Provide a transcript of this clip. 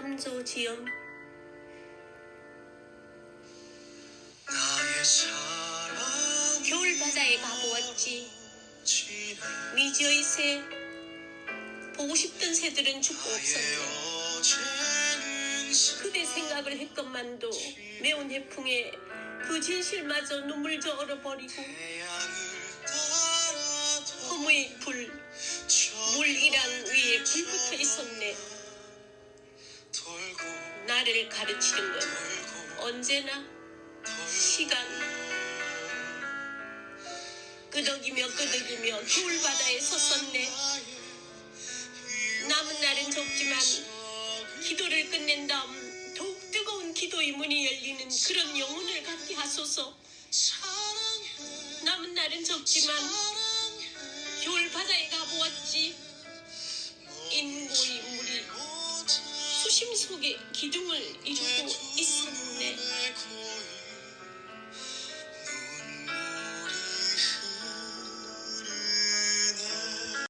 지엄 나의 사랑 겨울 바다에 가보았지. 미지의 새. 보고 싶던 새들은 죽고 없었네. 그대 생각을 했건만도 매운 해풍에 그 진실마저 눈물 저어버리고 나를 가르치는 건 돌고 언제나 시간. 끄덕이며 끄덕이며 겨울바다에 섰었네. 남은 날은 적지만 기도를 끝낸 다음 더욱 뜨거운 기도의 문이 열리는 그런 영혼을 갖게 하소서. 남은 날은 적지만 겨울 바다에 가 심 속에 기둥을 이루고 있었네.